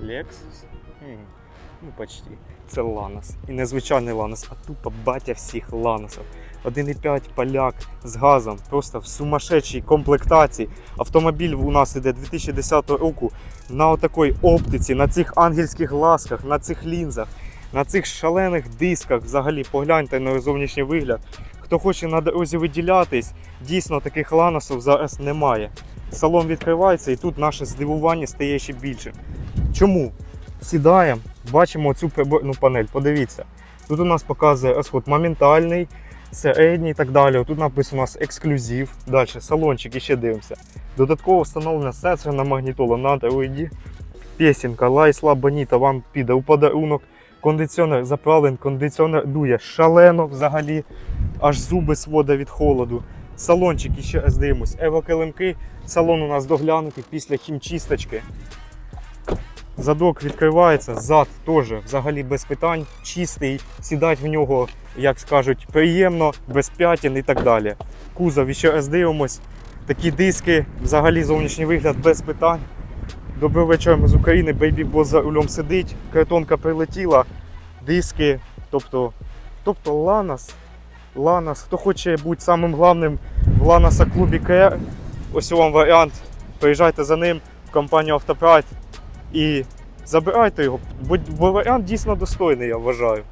Lexus? Ну, почти. Це Ланос. І незвичайний Ланос, а тупо батя всіх Ланосів. 1,5 поляк з газом, просто в сумасшедшій комплектації. Автомобіль у нас іде 2010 року на отакій оптиці, на цих ангельських глазках, на цих лінзах, на цих шалених дисках. Взагалі погляньте на зовнішній вигляд. Хто хоче на дорозі виділятись, дійсно таких ланосів зараз немає. Салон відкривається і тут наше здивування стає ще більше. Чому? Сідаємо, бачимо цю приборну панель. Подивіться. Тут у нас показує розход моментальний, середній і так далі. Тут написано у нас ексклюзив. Далі салончик і ще дивимося. Додатково встановлена сенсорна магнітола на Android. Пісенька, лайсла Боніта вам піде у подарунок. Кондиціонер заправлений, кондиціонер дує шалено взагалі, аж зуби сводить від холоду. Салончик ще раз дивимось. Евокилимки. Салон у нас доглянутий після хімчисточки. Задок відкривається, зад теж взагалі без питань, чистий, сідати в нього, як скажуть, приємно, без п'ятін і так далі. Кузов ще раз дивимось. Такі диски, взагалі зовнішній вигляд без питань. Доброго вечора, ми з України, Бейбі Бос за рулем сидить, картонка прилетіла, диски, тобто, тобто Ланос. Ланос. Хто хоче бути самим главним в Ланоса клубі КР, ось вам варіант. Приїжджайте за ним в компанію Автопрайд і забирайте його, бо, варіант дійсно достойний, я вважаю.